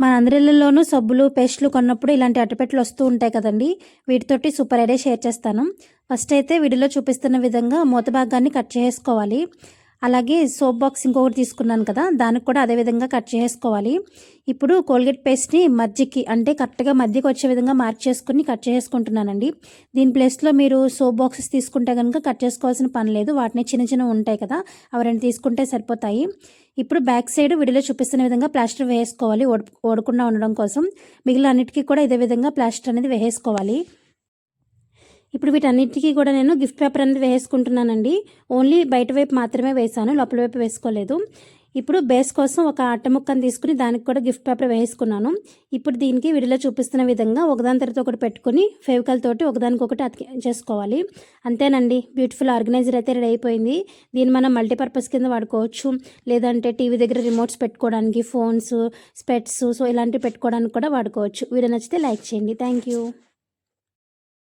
మన అందరిలోనూ సబ్బులు పేస్ట్లు కొన్నప్పుడు ఇలాంటి అట్టపెట్టలు వస్తూ ఉంటాయి కదండి. వీటితోటి సూపర్ ఐడియా షేర్ చేస్తాను. ఫస్ట్ అయితే వీడియోలో చూపిస్తున్న విధంగా మూత భాగాన్ని కట్ చేసుకోవాలి. అలాగే సోప్ బాక్స్ ఇంకొకటి తీసుకున్నాను కదా దానికి కూడా అదే విధంగా కట్ చేసుకోవాలి. ఇప్పుడు కోల్గేట్ పేస్ట్ని మధ్యకి అంటే కరెక్ట్గా మధ్యకి వచ్చే విధంగా మార్క్ చేసుకుని కట్ చేసుకుంటున్నానండి. దీని ప్లేస్లో మీరు సోప్ బాక్సెస్ తీసుకుంటే కనుక కట్ చేసుకోవాల్సిన పని లేదు. వాటిని చిన్న చిన్న ఉంటాయి కదా అవి రెండు తీసుకుంటే సరిపోతాయి. ఇప్పుడు బ్యాక్ సైడ్ వీడియోలో చూపిస్తున్న విధంగా ప్లాస్టర్ వేసుకోవాలి ఓడకుండా ఉండడం కోసం. మిగిలిన అన్నిటికీ కూడా ఇదే విధంగా ప్లాస్టర్ అనేది వేసుకోవాలి ఇప్పుడు వీటన్నిటికీ కూడా నేను గిఫ్ట్ పేపర్ అనేది వేసుకుంటున్నానండి. ఓన్లీ బయట వైపు మాత్రమే వేసాను లోపల వైపు వేసుకోలేదు. ఇప్పుడు బేస్ కోసం ఒక అట్ట ముక్కను తీసుకుని దానికి కూడా గిఫ్ట్ పేపర్ వేసుకున్నాను. ఇప్పుడు దీనికి వీడియోలో చూపిస్తున్న విధంగా ఒకదాని తర్వాత ఒకటి పెట్టుకుని ఫేవికల్ తోటి ఒకదానికొకటి అతికి చేసుకోవాలి. అంతేనండి బ్యూటిఫుల్ ఆర్గనైజర్ అయితే రెడీ అయిపోయింది. దీన్ని మనం మల్టీపర్పస్ కింద వాడుకోవచ్చు. లేదంటే టీవీ దగ్గర రిమోట్స్ పెట్టుకోవడానికి ఫోన్స్ స్పెట్స్ సో ఇలాంటివి పెట్టుకోవడానికి కూడా వాడుకోవచ్చు. వీడియో నచ్చితే లైక్ చేయండి. Thank you.